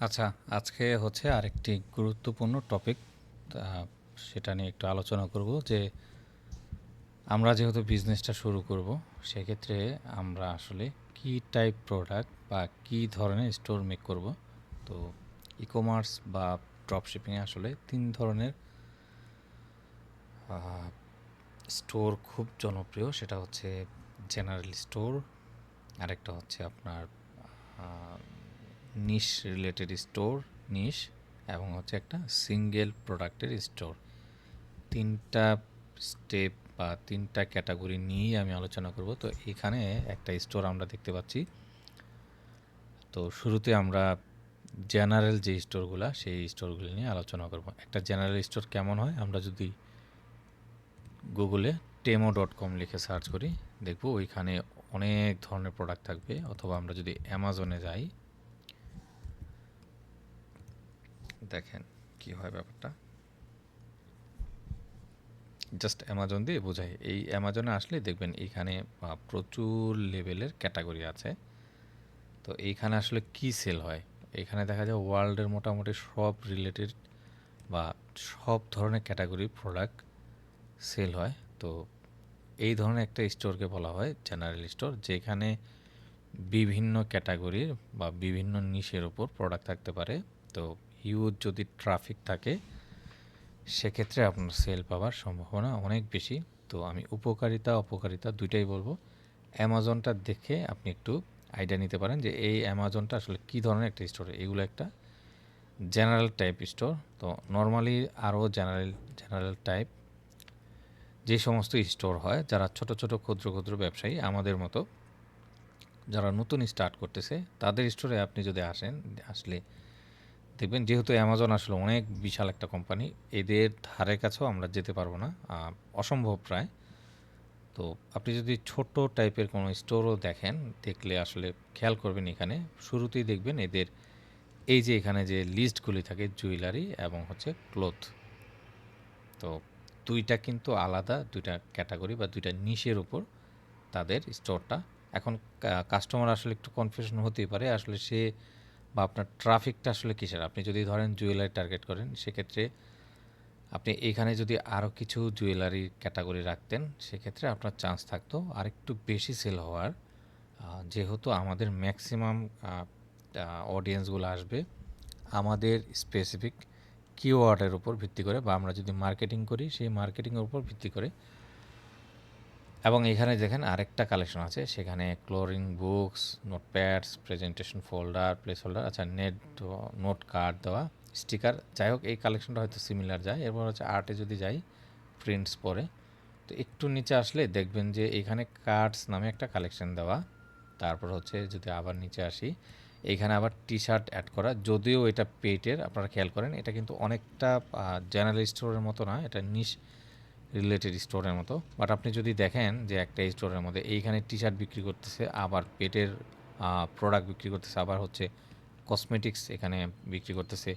আচ্ছা, আজকে হচ্ছে আরেকটি গুরুত্বপূর্ণ টপিক সেটা নিয়ে একটু আলোচনা করব যে আমরা যেহেতু বিজনেসটা শুরু করব, সেক্ষেত্রে আমরা আসলে কি টাইপ প্রোডাক্ট বা কি ধরনের স্টোর মেক করব। তো ই-কমার্স বা ড্রপ শিপিং এ আসলে তিন ধরনের স্টোর খুব জনপ্রিয়। সেটা হচ্ছে জেনারেল স্টোর, আরেকটা হচ্ছে আপনার নিশ রিলেটেড স্টোর, নিশ এবং হচ্ছে একটা সিঙ্গেল প্রোডাক্টের স্টোর। তিনটা স্টেপ বা তিনটা ক্যাটাগরি নিয়েই আমি আলোচনা করব। তো এখানে একটা স্টোর আমরা দেখতে পাচ্ছি। তো শুরুতে আমরা জেনারেল যে স্টোরগুলো সেই স্টোরগুলি নিয়ে আলোচনা করব। একটা জেনারেল স্টোর কেমন হয়? আমরা যদি গুগলে টেমো ডট কম লিখে সার্চ করি, দেখব ওইখানে অনেক ধরনের প্রোডাক্ট থাকবে অথবা আমরা যদি অ্যামাজনে যাই দেখেন কি হয় ব্যাপারটা। জাস্ট অ্যামাজন দিয়ে বোঝাই। এই অ্যামাজনে আসলে দেখবেন এইখানে আ, প্রচুর লেভেলের ক্যাটাগরি আছে। তো এইখানে আসলে কি সেল হয়? এখানে দেখা যায় ওয়ার্ল্ডের মোটামুটি সব রিলেটেড বা সব ধরনের ক্যাটেগরির প্রোডাক্ট সেল হয়। তো এই ধরনের একটা স্টোরকে বলা হয় জেনারেল স্টোর যেখানে বিভিন্ন ক্যাটাগরির বা বিভিন্ন নিশের ওপর প্রোডাক্ট থাকতে পারে। তো হিউজ যদি ট্রাফিক থাকে সেক্ষেত্রে আপনার সেল পাওয়ার সম্ভাবনা অনেক বেশি। তো আমি উপকারিতা অপকারিতা দুইটাই বলব অ্যামাজনটা দেখে আপনি একটু আইডিয়া নিতে পারেন যে এই অ্যামাজনটা আসলে কী ধরনের একটা স্টোর। এগুলো একটা জেনারেল টাইপ স্টোর। তো নর্মালি আরও জেনারেল জেনারেল টাইপ যে সমস্ত স্টোর হয় যারা ছোট, ছোট ক্ষুদ্র, ক্ষুদ্র ব্যবসায়ী আমাদের মতো যারা নতুন স্টার্ট করতেছে তাদের স্টোরে আপনি যদি আসেন আসলে দেখবেন যেহেতু অ্যামাজন আসলে অনেক বিশাল একটা কোম্পানি এদের ধারে কাছেও আমরা যেতে পারব না অসম্ভব প্রায়। তো আপনি যদি ছোট টাইপের কোনো স্টোরও দেখেন, দেখলে আসলে খেয়াল করবেন এখানে শুরুতেই দেখবেন এদের এই যে এখানে যে লিস্টগুলি থাকে জুয়েলারি এবং হচ্ছে ক্লথ। তো দুইটা কিন্তু আলাদা দুইটা ক্যাটাগরি বা দুইটা নিশের উপর তাদের স্টোরটা। এখন কাস্টমার আসলে একটু কনফিউশন হতেই পারে আসলে সে বা আপনার ট্রাফিকটা আসলে কিসের? আপনি যদি ধরেন জুয়েলারি টার্গেট করেন, সেক্ষেত্রে আপনি এখানে যদি আরও কিছু জুয়েলারি ক্যাটাগরি রাখতেন, সেক্ষেত্রে আপনার চান্স থাকতো আরেকটু বেশি সেল হওয়ার। যেহেতু আমাদের ম্যাক্সিমাম অডিয়েন্সগুলো আসবে আমাদের স্পেসিফিক কিওয়ার্ডের উপর ভিত্তি করে বা আমরা যদি মার্কেটিং করি, সেই মার্কেটিংয়ের উপর ভিত্তি করে এবং এখানে দেখেন আরেকটা কালেকশন আছে সেখানে colouring books, notepads, presentation folder, place holder আচ্ছা নেট নোট কার্ড দেওয়া, স্টিকার যাই হোক এই কালেকশনটা হয়তো সিমিলার যায়। এরপর হচ্ছে আর্টে যদি যাই প্রিন্টস পরে তো একটু নিচে আসলে দেখবেন যে এখানে কার্ডস নামে একটা কালেকশন দেওয়া। তারপর হচ্ছে যদি আবার নিচে আসি এইখানে আবার টি-শার্ট অ্যাড করা। যদিও এটা পেটের আপনারা খেয়াল করেন এটা কিন্তু অনেকটা জেনারেল স্টোরের মতো না। এটা নিশ রিলেটেড স্টোরের মতো। বাট আপনি যদি দেখেন যে একটা স্টোরের মধ্যে এইখানে টি-শার্ট বিক্রি করতেছে, আবার পেটের প্রোডাক্ট বিক্রি করতেছে, আবার হচ্ছে কসমেটিক্স এখানে বিক্রি করতেছে।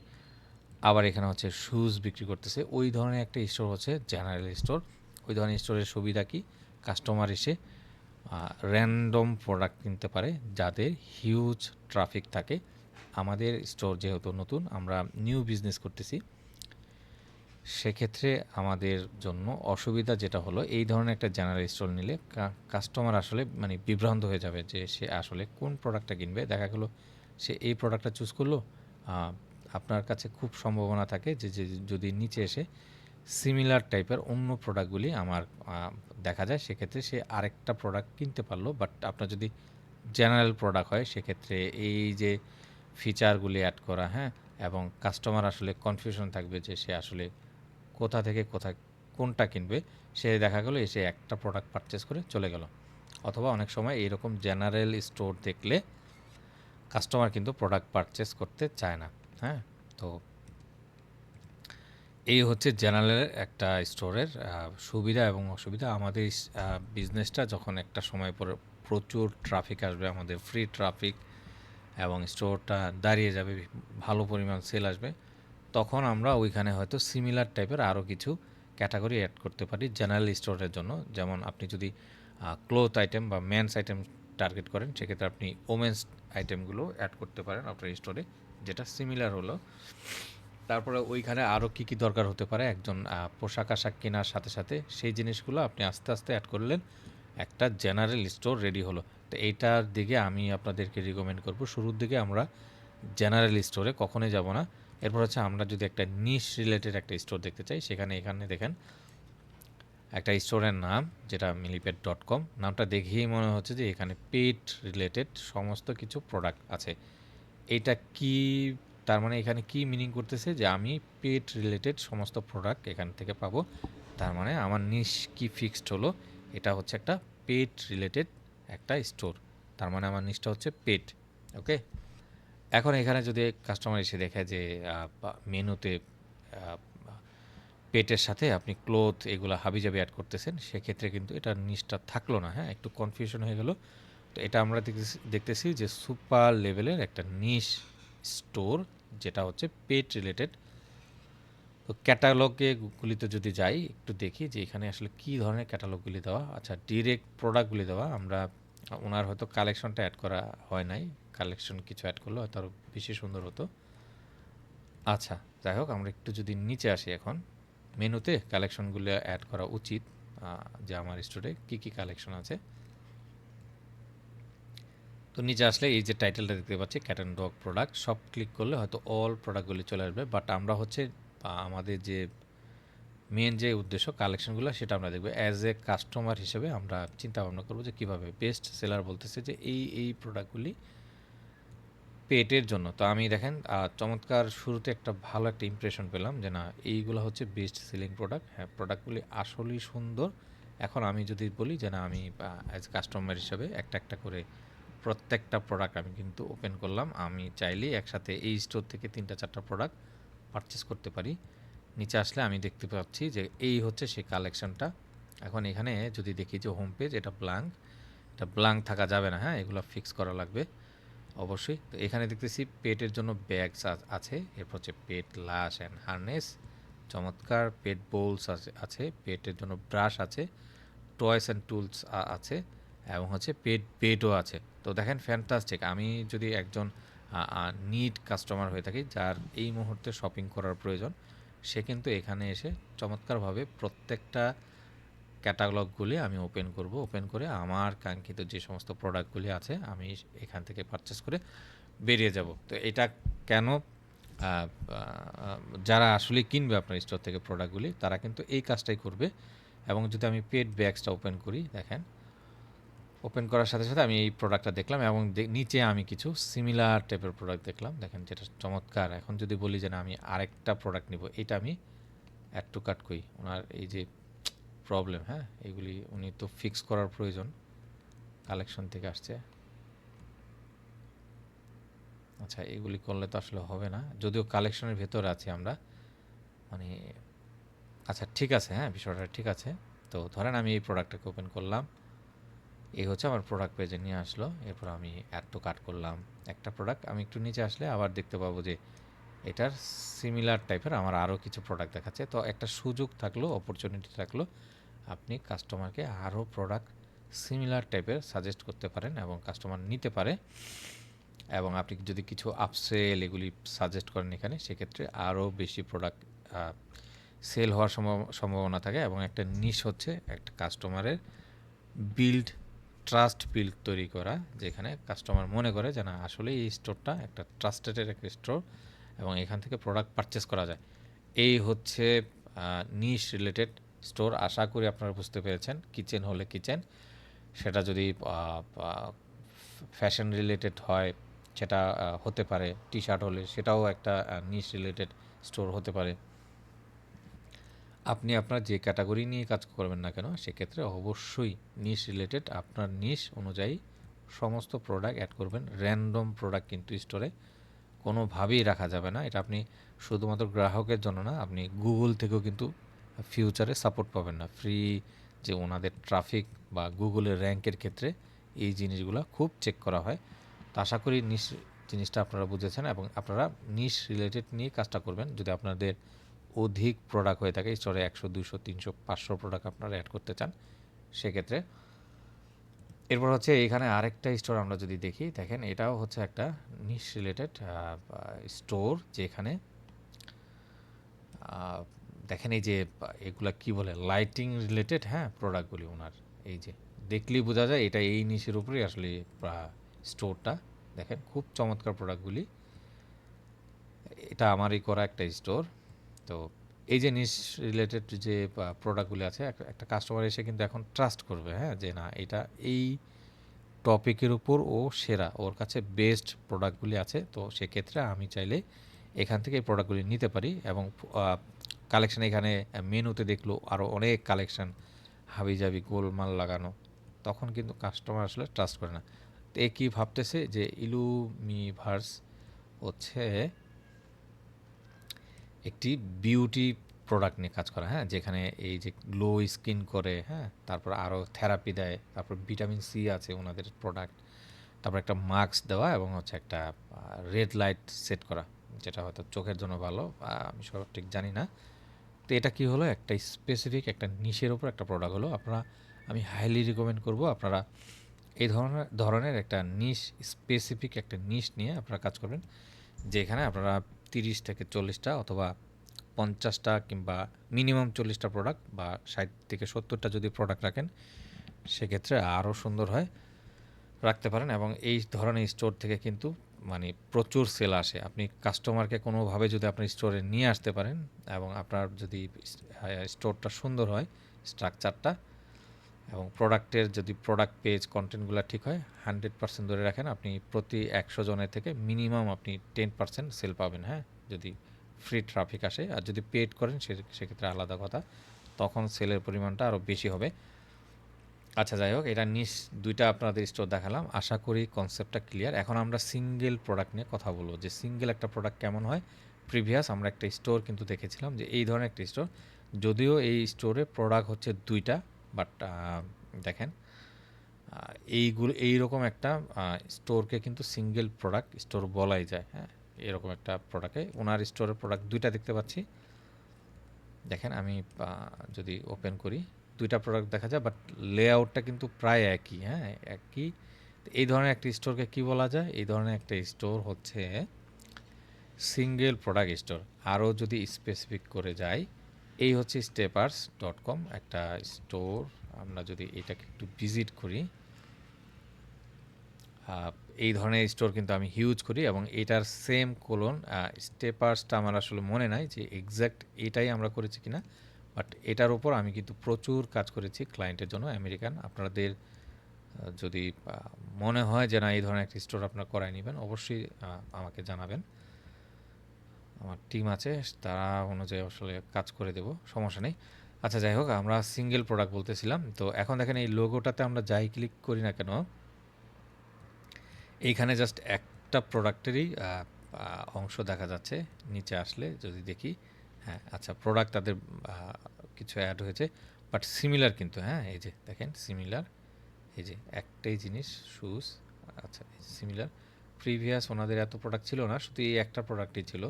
আবার এখানে হচ্ছে শুজ বিক্রি করতেছে। ওই ধরনের একটা স্টোর হচ্ছে জেনারেল স্টোর। ওই ধরনের স্টোরের সুবিধা কি? কাস্টমার এসে র‍্যান্ডম প্রোডাক্ট কিনতে পারে যাদের হিউজ ট্রাফিক থাকে। আমাদের স্টোর যেহেতু নতুন আমরা নিউ বিজনেস করতেছি। সেক্ষেত্রে আমাদের জন্য অসুবিধা যেটা হলো এই ধরনের একটা জেনারেল স্টোর নিলে কাস্টমার আসলে মানে বিভ্রান্ত হয়ে যাবে যে সে আসলে কোন প্রোডাক্টটা কিনবে। দেখা গেল সে এই প্রোডাক্টটা চুজ করল। আপনার কাছে খুব সম্ভাবনা থাকে যে যদি নিচে এসে সিমিলার টাইপের অন্য প্রোডাক্টগুলি আমার দেখা যায় সেক্ষেত্রে সে আরেকটা প্রোডাক্ট কিনতে পারল। বাট আপনার যদি জেনারেল প্রোডাক্ট হয় সেক্ষেত্রে এই যে ফিচারগুলি অ্যাড করা, হ্যাঁ? এবং কাস্টমার আসলে কনফিউশন থাকবে যে সে আসলে কোথা থেকে কোথায় কোনটা কিনবে। সে দেখা গেলো এসে একটা প্রোডাক্ট পারচেস করে চলে গেল। অথবা অনেক সময় এইরকম জেনারেল স্টোর দেখলে কাস্টমার কিন্তু প্রোডাক্ট পারচেস করতে চায় না, হ্যাঁ? তো এই হচ্ছে জেনারেল একটা স্টোরের সুবিধা এবং অসুবিধা। আমাদের বিজনেসটা যখন একটা সময় পরে প্রচুর ট্রাফিক আসবে, আমাদের ফ্রি ট্রাফিক এবং স্টোরটা দাঁড়িয়ে যাবে, ভালো পরিমাণ সেল আসবে। তখন আমরা ওইখানে হয়তো সিমিলার টাইপের আরও কিছু ক্যাটাগরি অ্যাড করতে পারি জেনারেল স্টোরের জন্য। যেমন আপনি যদি ক্লোথ আইটেম বা মেন্স আইটেম টার্গেট করেন, সেক্ষেত্রে আপনি ওমেন্স আইটেমগুলো অ্যাড করতে পারেন আপনার স্টোরে যেটা সিমিলার হলো। তারপরে ওইখানে আরও কী কী দরকার হতে পারে, একজন পোশাক আশাক কেনার সাথে সাথে সেই জিনিসগুলো আপনি আস্তে আস্তে অ্যাড করলেন, একটা জেনারেল স্টোর রেডি হলো। তো এইটার দিকে আমি আপনাদেরকে রিকমেন্ড করব। শুরুর দিকে আমরা জেনারেল স্টোরে কখনোই যাব না। এরপর হচ্ছে আমরা যদি একটা নিশ রিলেটেড একটা স্টোর দেখতে চাই, সেখানে এখানে দেখেন একটা স্টোরের নাম, যেটা মিলিপেট ডট কম নামটা দেখেই মনে হচ্ছে যে এখানে পেট রিলেটেড সমস্ত কিছু প্রোডাক্ট আছে। এটা কি, তার মানে এখানে কি মিনিং করতেছে? যে আমি পেট রিলেটেড সমস্ত প্রোডাক্ট এখান থেকে পাবো। তার মানে আমার নিশ কি ফিক্সড হলো? এটা হচ্ছে একটা পেট রিলেটেড একটা স্টোর তার মানে আমার নিশটা হচ্ছে পেট ওকে এখন এখানে যদি কাস্টমার এসে দেখে যে মেনুতে পেটের সাথে আপনি ক্লোথ এগুলো হাবিজাবি অ্যাড করতেছেন, সেক্ষেত্রে কিন্তু এটা নিচটা থাকল না হ্যাঁ? একটু কনফিউশন হয়ে গেল। তো এটা আমরা দেখতেছি যে সুপার লেভেলের একটা নিশ স্টোর যেটা হচ্ছে পেট রিলেটেড তো ক্যাটালগে গুলিতে যদি যাই, একটু দেখি যে এখানে আসলে কী ধরনের ক্যাটালগুলি দেওয়া। আচ্ছা ডিরেক্ট প্রোডাক্টগুলি দেওয়া। আমরা, ওনার হয়তো কালেকশনটা অ্যাড করা হয় নাই। কালেকশন কিছু অ্যাড করলে হয়তো আরও বেশি সুন্দর হতো। আচ্ছা যাই হোক, আমরা একটু যদি নিচে আসি এখন, মেনুতে কালেকশনগুলো অ্যাড করা উচিত যে আমার স্টোরে কী কী কালেকশন আছে। তো নিচে আসলে এই যে টাইটেলটা দেখতে পাচ্ছি ক্যাট অ্যান্ড ডগ প্রোডাক্ট সব ক্লিক করলে হয়তো অল প্রোডাক্টগুলি চলে আসবে। বাট আমরা হচ্ছে আমাদের যে মেন যে উদ্দেশ্য কালেকশনগুলো সেটা আমরা দেখব। অ্যাজ এ কাস্টমার হিসেবে আমরা চিন্তা ভাবনা করব যে কীভাবে বেস্ট সেলার বলতেছে যে এই এই প্রোডাক্টগুলি পেটের জন্য। তো আমি দেখেন চমৎকার শুরুতে একটা ভালো একটা ইমপ্রেশন পেলাম যে, না, এইগুলো হচ্ছে বেস্ট সেলিং প্রোডাক্ট হ্যাঁ প্রোডাক্টগুলি আসলেই সুন্দর। এখন আমি যদি বলি যে, না, আমি অ্যাজ কাস্টমার হিসাবে একটা একটা করে প্রত্যেকটা প্রোডাক্ট আমি কিন্তু ওপেন করলাম। আমি চাইলেই একসাথে এই স্টোর থেকে তিনটা, চারটা প্রোডাক্ট পারচেস করতে পারি। নিচে আসলে আমি দেখতে পাচ্ছি যে, এই হচ্ছে সেই কালেকশনটা এখন এখানে যদি দেখি যে হোম পেজ এটা ব্ল্যাঙ্ক এটা ব্ল্যাঙ্ক থাকা যাবে না হ্যাঁ এগুলো ফিক্স করা লাগবে। অবশ্যই। তো এখানে দেখতেছি পেটের জন্য ব্যাগস আছে। এরপর হচ্ছে পেট লাশ অ্যান্ড হার্নেস চমৎকার পেট বোলস আছে আছে, পেটের জন্য ব্রাশ আছে টয়েস অ্যান্ড টুলস আছে, এবং হচ্ছে পেট বেডও আছে। তো দেখেন ফ্যান্টাস্টিক আমি যদি একজন নিড কাস্টমার হয়ে থাকি, যার এই মুহূর্তে শপিং করার প্রয়োজন, সে কিন্তু এখানে এসে চমৎকারভাবে প্রত্যেকটা ক্যাটালগগুলি আমি ওপেন করব। ওপেন করে আমার কাঙ্ক্ষিত যে সমস্ত প্রোডাক্টগুলি আছে, আমি এখান থেকে পারচেস করে বেরিয়ে যাব। তো এটা কেন যারা আসলে কিনবে আপনার স্টোর থেকে প্রোডাক্টগুলি তারা কিন্তু এই কাজটাই করবে। এবং যদি আমি পেড ব্যাগসটা ওপেন করি, দেখেন ওপেন করার সাথে সাথে আমি এই প্রোডাক্টটা দেখলাম এবং নিচে আমি কিছু সিমিলার টাইপের প্রোডাক্ট দেখলাম। দেখেন, যেটা চমৎকার। এখন যদি বলি যে না, আমি আরেকটা প্রোডাক্ট নিব, এটা আমি অ্যাড টু কাট করি। ওনার এই যে প্রবলেম হ্যাঁ? এগুলি উনি তো ফিক্স করার প্রয়োজন। কালেকশন থেকে আসছে। আচ্ছা এগুলি করলে তো আসলে হবে না। যদিও কালেকশনের ভেতরে আছি আমরা মানে আচ্ছা ঠিক আছে হ্যাঁ বিষয়টা ঠিক আছে। তো ধরেন আমি এই প্রোডাক্টটাকে ওপেন করলাম। এই হচ্ছে আমার প্রোডাক্ট পেজে নিয়ে আসলো। এরপর আমি অ্যাড কাট করলাম। একটা প্রোডাক্ট আমি একটু নিচে আসলে আবার দেখতে পাবো যে এটার সিমিলার টাইপের আমার আরও কিছু প্রোডাক্ট দেখাচ্ছে। তো একটা সুযোগ থাকল অপরচুনিটি থাকল আপনি কাস্টমারকে আরও প্রোডাক্ট সিমিলার টাইপের সাজেস্ট করতে পারেন এবং কাস্টমার নিতে পারে। এবং আপনি যদি কিছু আপসেল এগুলি সাজেস্ট করেন এখানে, সেক্ষেত্রে আরও বেশি প্রোডাক্ট সেল হওয়ার সম্ভাব- সম্ভাবনা থাকে এবং একটা নিশ হচ্ছে একটা কাস্টমারের বিল্ড ট্রাস্ট বিল্ড তৈরি করা, যেখানে কাস্টমার মনে করে যে না, আসলে এই স্টোরটা একটা ট্রাস্টেডের একটা স্টোর এবং এখান থেকে প্রোডাক্ট পারচেস করা যায়। এই হচ্ছে নিশ রিলেটেড স্টোর আশা করি আপনারা বুঝতে পেরেছেন। কিচেন হলে কিচেন। সেটা যদি ফ্যাশন রিলেটেড হয়, সেটা হতে পারে। টি শার্ট হলে সেটাও একটা নিশ রিলেটেড স্টোর হতে পারে। আপনি আপনার যে ক্যাটাগরি নিয়ে কাজ করবেন না কেন, সেক্ষেত্রে অবশ্যই নিশ রিলেটেড আপনার নিশ অনুযায়ী সমস্ত প্রোডাক্ট অ্যাড করবেন। র্যান্ডম প্রোডাক্ট কিন্তু স্টোরে কোনোভাবেই রাখা যাবে না। এটা আপনি শুধুমাত্র গ্রাহকের জন্য না, আপনি গুগল থেকেও কিন্তু ফিউচারে সাপোর্ট পাবেন না। ফ্রি যে ওনাদের ট্রাফিক বা গুগলের র্যাঙ্কের ক্ষেত্রে এই জিনিসগুলো খুব চেক করা হয়। তো আশা করি নিশ জিনিসটা আপনারা বুঝেছেন এবং আপনারা নিশ রিলেটেড নিয়ে কাজটা করবেন। যদি আপনাদের অধিক প্রোডাক্ট হয়ে থাকে স্টোরে একশো দুশো তিনশো, পাঁচশো প্রোডাক্ট আপনারা অ্যাড করতে চান, সেক্ষেত্রে এরপর হচ্ছে এখানে আরেকটা স্টোর আমরা যদি দেখি, দেখেন এটাও হচ্ছে একটা নিশ রিলেটেড স্টোর যেখানে দেখেন এই যে, এগুলা কি বলে লাইটিং রিলেটেড হ্যাঁ প্রোডাক্টগুলি ওনার। এই যে, দেখলেই বোঝা যায় এটা এই নিশের উপরেই আসলে স্টোরটা দেখেন, খুব চমৎকার প্রোডাক্টগুলি এটা আমারই করা একটা স্টোর তো এই যে নিশ রিলেটেড যে প্রোডাক্টগুলি আছে একটা কাস্টমার এসে কিন্তু এখন ট্রাস্ট করবে হ্যাঁ যে না, এটা এই টপিকের উপর ও সেরা, ওর কাছে বেস্ট প্রোডাক্টগুলি আছে। তো সেক্ষেত্রে আমি চাইলে এখান থেকে এই প্রোডাক্টগুলি নিতে পারি এবং কালেকশন এখানে মেনুতে দেখল আরও অনেক কালেকশন। হাবিজাবি গোলমাল লাগানো। তখন কিন্তু কাস্টমার আসলে ট্রাস্ট করে না। তো এ কী ভাবতেছে যে ইলুমিভার্স হচ্ছে একটি বিউটি প্রোডাক্ট নিয়ে কাজ করা হ্যাঁ? যেখানে এই যে গ্লো স্কিন করে হ্যাঁ? তারপর আরও থেরাপি দেয়, তারপর ভিটামিন সি আছে ওনাদের প্রোডাক্ট তারপর একটা মাস্ক দেওয়া এবং হচ্ছে একটা রেড লাইট সেট করা, যেটা হয়তো চোখের জন্য ভালো আমি সব ঠিক জানি না। তো এটা কি হলো? একটা স্পেসিফিক একটা নিশের ওপর একটা প্রোডাক্ট হলো। আপনারা, আমি হাইলি রিকমেন্ড করব আপনারা এই ধরনের ধরনের একটা নিশ স্পেসিফিক একটা নিশ নিয়ে আপনারা কাজ করবেন। যেখানে আপনারা তিরিশ থেকে চল্লিশটা অথবা পঞ্চাশটা কিংবা মিনিমাম চল্লিশটা প্রোডাক্ট বা ষাট থেকে সত্তরটা যদি প্রোডাক্ট রাখেন, সেক্ষেত্রে আরও সুন্দর হয়। রাখতে পারেন এবং এই ধরনের স্টোর থেকে কিন্তু মানে প্রচুর সেল আসে। আপনি কাস্টমারকে কোনোভাবে যদি আপনি স্টোরে নিয়ে আসতে পারেন এবং আপনার যদি স্টোরটা সুন্দর হয় স্ট্রাকচারটা এবং প্রোডাক্টের যদি প্রোডাক্ট পেজ কন্টেন্টগুলো ঠিক হয় হান্ড্রেড পার্সেন্ট ধরে রাখেন আপনি প্রতি একশো জনের থেকে মিনিমাম আপনি টেন পার্সেন্ট সেল পাবেন হ্যাঁ? যদি ফ্রি ট্রাফিক আসে। আর যদি পেড করেন, সে, সেক্ষেত্রে আলাদা কথা। তখন সেলের পরিমাণটা আরও বেশি হবে। আচ্ছা যাই হোক, এটা নিস দুইটা আপনাদের স্টোর দেখালাম। আশা করি কনসেপ্টটা ক্লিয়ার এখন আমরা সিঙ্গেল প্রোডাক্ট নিয়ে কথা বলব। যে সিঙ্গেল একটা প্রোডাক্ট কেমন হয়? প্রিভিয়াস আমরা একটা স্টোর কিন্তু দেখেছিলাম যে এই ধরনের একটা স্টোর যদিও এই স্টোরে প্রোডাক্ট হচ্ছে দুইটা বাট দেখেন এইগুলো, এইরকম একটা স্টোরকে কিন্তু সিঙ্গেল প্রোডাক্ট স্টোর বলাই যায় হ্যাঁ? এরকম একটা প্রোডাক্টে ওনার স্টোরের প্রোডাক্ট দুইটা দেখতে পাচ্ছি। দেখেন, আমি যদি ওপেন করি। দুইটা প্রোডাক্ট দেখা যায় বাট লেআউটটা কিন্তু প্রায় একই হ্যাঁ একই। এই ধরনের একটা স্টোরকে কি বলা যায়? এই ধরনের একটা স্টোর হচ্ছে সিঙ্গেল প্রোডাক্ট স্টোর আরও যদি স্পেসিফিক করে যাই, এই হচ্ছে স্টেপার্স ডট কম একটা স্টোর আমরা যদি এটাকে একটু ভিজিট করি এই ধরনের স্টোর কিন্তু আমি হিউজ করি এবং এটার সেম কোলন স্টেপার্সটা আমার আসলে মনে নাই যে এক্স্যাক্ট এটাই আমরা করেছি কিনা। বাট এটার উপর আমি কিন্তু প্রচুর কাজ করেছি ক্লায়েন্টের জন্য আমেরিকান আপনাদের যদি মনে হয় যে না, এই ধরনের একটা স্টোর আপনারা করাই নেবেন, অবশ্যই আমাকে জানাবেন। আমার টিম আছে, তারা অনুযায়ী আসলে কাজ করে দেব, সমস্যা নেই। আচ্ছা যাই হোক, আমরা সিঙ্গেল প্রোডাক্ট বলতেছিলাম। তো এখন দেখেন এই লোগোটাতে আমরা যাই ক্লিক করি না কেন, এইখানে জাস্ট একটা প্রোডাক্টেরই অংশ দেখা যাচ্ছে, নিচে আসলে যদি দেখি হ্যাঁ আচ্ছা প্রোডাক্ট তাদের কিছু অ্যাড হয়েছে বাট সিমিলার কিন্তু হ্যাঁ এই যে দেখেন সিমিলার এই যে একটাই জিনিস শুজ আচ্ছা সিমিলার প্রিভিয়াস ওনাদের এত প্রোডাক্ট ছিল না, শুধু এই একটা প্রোডাক্টই ছিল।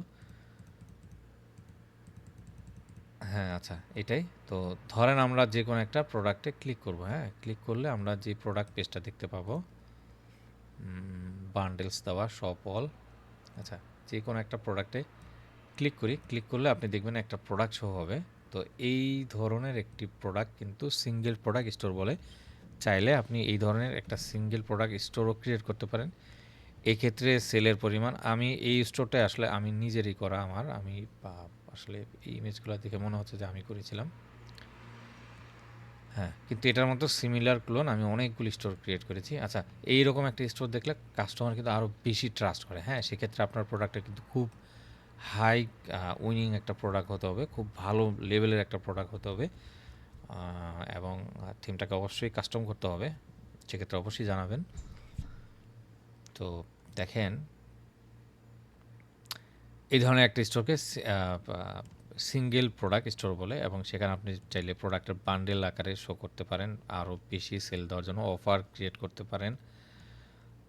হ্যাঁ আচ্ছা এটাই, তো ধরেন আমরা যে কোনো একটা প্রোডাক্টে ক্লিক করব হ্যাঁ ক্লিক করলে আমরা যে প্রোডাক্ট পেজটা দেখতে পাবো বান্ডেলস দেওয়া শপ অল আচ্ছা যে কোনো একটা প্রোডাক্টে ক্লিক করি ক্লিক করলে আপনি দেখবেন একটা প্রোডাক্ট শো হবে। তো এই ধরনের একটি প্রোডাক্ট কিন্তু সিঙ্গেল প্রোডাক্ট স্টোর বলে। চাইলে আপনি এই ধরনের একটা সিঙ্গেল প্রোডাক্ট স্টোরও ক্রিয়েট করতে পারেন। এক্ষেত্রে সেলের পরিমাণ, আমি এই স্টোরটায় আসলে আমি নিজেরই করা আমার। আমি আসলে এই ইমেজগুলো দেখে মনে হচ্ছে যে আমি করেছিলাম। হ্যাঁ কিন্তু এটার মতো সিমিলার ক্লোন আমি অনেকগুলি স্টোর ক্রিয়েট করেছি। আচ্ছা এইরকম একটা স্টোর দেখলে কাস্টমার কিন্তু আরও বেশি ট্রাস্ট করে। হ্যাঁ সেক্ষেত্রে আপনার প্রোডাক্টটা কিন্তু খুব হাই উইনিং একটা প্রোডাক্ট হতে হবে, খুব ভালো লেভেলের একটা প্রোডাক্ট হতে হবে এবং থিমটাকে অবশ্যই কাস্টম করতে হবে, সেক্ষেত্রে অবশ্যই জানাবেন। তো দেখেন, এই ধরনের একটা স্টোরকে সিঙ্গেল প্রোডাক্ট স্টোর বলে, এবং সেখানে আপনি চাইলে প্রোডাক্টের বান্ডেল আকারে শো করতে পারেন, আরও বেশি সেল দেওয়ার জন্য অফার ক্রিয়েট করতে পারেন।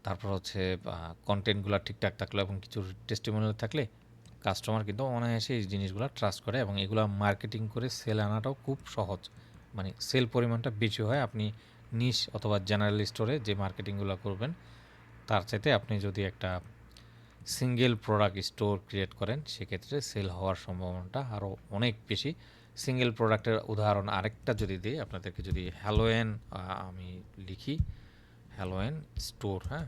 তারপর হচ্ছে কন্টেন্টগুলো ঠিকঠাক থাকলে এবং কিছু টেস্টিমোনিয়াল থাকলে কাস্টমার কিন্তু অনায়াসে এই জিনিসগুলো ট্রাস্ট করে এবং এগুলো মার্কেটিং করে সেল আনাটাও খুব সহজ। মানে সেল পরিমাণটা বেশি হয়, আপনি নিশ অথবা জেনারেল স্টোরে যে মার্কেটিংগুলো করবেন, তার চাইতে আপনি যদি একটা সিঙ্গেল প্রোডাক্ট স্টোর ক্রিয়েট করেন, সেক্ষেত্রে সেল হওয়ার সম্ভাবনাটা আরও অনেক বেশি। সিঙ্গেল প্রোডাক্টের উদাহরণ আরেকটা যদি দিই, আপনাদেরকে যদি হ্যালোয়েন আমি লিখি হ্যালোয়েন স্টোর হ্যাঁ?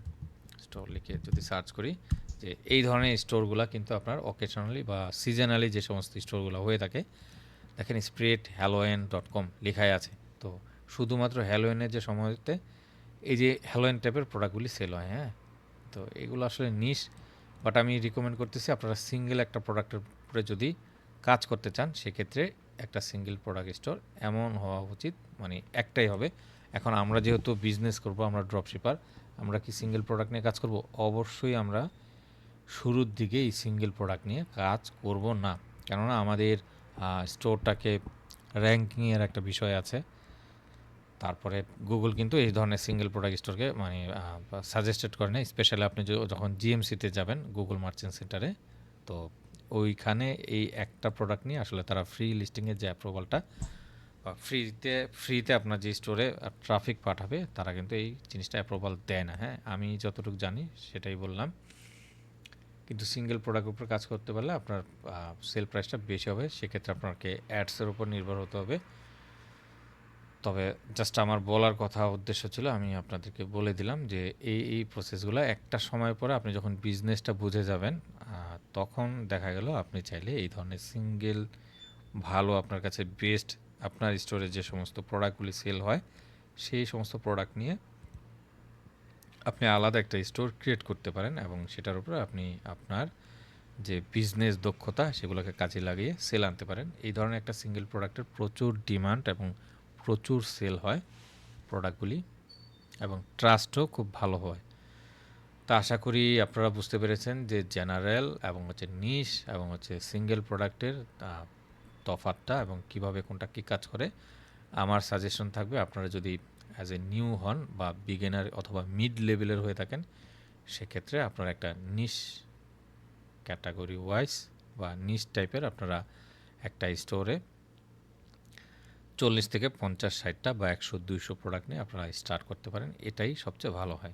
স্টোর লিখে যদি সার্চ করি যে এই ধরনের স্টোরগুলো কিন্তু আপনার অকেশনালি বা সিজনালি যে সমস্ত স্টোরগুলো হয়ে থাকে, দেখেন স্প্রেট হ্যালোয়েন ডট কম লেখাই আছে। তো শুধুমাত্র হ্যালোয়েনের যে সময়তে এই যে হ্যালোয়েন টাইপের প্রোডাক্টগুলি সেল হয় হ্যাঁ? তো এগুলো আসলে নিশ বাট আমি রিকমেন্ড করতেছি আপনারা সিঙ্গেল একটা প্রোডাক্টের উপরে যদি কাজ করতে চান, সেক্ষেত্রে একটা সিঙ্গেল প্রোডাক্ট স্টোর এমন হওয়া উচিত মানে একটাই হবে। এখন আমরা যেহেতু বিজনেস করব, আমরা ড্রপশিপার আমরা কি সিঙ্গেল প্রোডাক্ট নিয়ে কাজ করব? অবশ্যই আমরা শুরুর দিকে এই সিঙ্গেল প্রোডাক্ট নিয়ে কাজ করব না। কেননা আমাদের স্টোরটাকে র্যাঙ্কিংয়ের একটা বিষয় আছে। তারপরে গুগল কিন্তু এই ধরনের সিঙ্গেল প্রোডাক্ট স্টোরকে মানে সাজেস্টেড করে না স্পেশালি আপনি যখন জিএমসিতে যাবেন গুগল মার্চেন্ট সেন্টারে তো ওইখানে এই একটা প্রোডাক্ট নিয়ে আসলে তারা ফ্রি লিস্টিংয়ের যে অ্যাপ্রুভালটা বা ফ্রিতে ফ্রিতে আপনার যে স্টোরে ট্রাফিক পাঠাবে, তারা কিন্তু এই জিনিসটা অ্যাপ্রুভাল দেয় না। হ্যাঁ আমি যতটুকু জানি সেটাই বললাম। কিন্তু সিঙ্গেল প্রোডাক্টের উপর কাজ করতে পারলে আপনার সেল প্রাইসটা বেশি হবে। সেক্ষেত্রে আপনাকে অ্যাডসের উপর নির্ভর হতে হবে। তবে জাস্ট আমার বলার কথা, উদ্দেশ্য ছিল, আমি আপনাদেরকে বলে দিলাম যে এই এই প্রসেসগুলো একটা সময় পরে আপনি যখন বিজনেসটা বুঝে যাবেন তখন দেখা গেল আপনি চাইলে এই ধরনের সিঙ্গেল ভালো আপনার কাছে বেস্ট আপনার স্টোরে যে সমস্ত প্রোডাক্টগুলি সেল হয়, সেই সমস্ত প্রোডাক্ট নিয়ে আপনি আলাদা একটা স্টোর ক্রিয়েট করতে পারেন এবং সেটার উপরে আপনি আপনার যে বিজনেস দক্ষতা সেগুলোকে কাজে লাগিয়ে সেল আনতে পারেন। এই ধরনের একটা সিঙ্গেল প্রোডাক্টের প্রচুর ডিমান্ড এবং প্রচুর সেল হয় প্রোডাক্টগুলি এবং ট্রাস্টও খুব ভালো হয়। তা আশা করি আপনারা বুঝতে পেরেছেন যে জেনারেল এবং হচ্ছে নিশ এবং হচ্ছে সিঙ্গেল প্রোডাক্টের তফাতটা এবং কীভাবে কোনটা কী কাজ করে। আমার সাজেশন থাকবে আপনারা যদি অ্যাজ এ নিউ হন বা বিগেনার অথবা মিড লেভেলের হয়ে থাকেন, সেক্ষেত্রে আপনারা একটা নিস ক্যাটাগরি ওয়াইজ বা নিস টাইপের আপনারা একটা স্টোরে চল্লিশ থেকে পঞ্চাশ ষাটটা বা একশো, দুইশো প্রোডাক্ট নিয়ে আপনারা স্টার্ট করতে পারেন। এটাই সবচেয়ে ভালো হয়।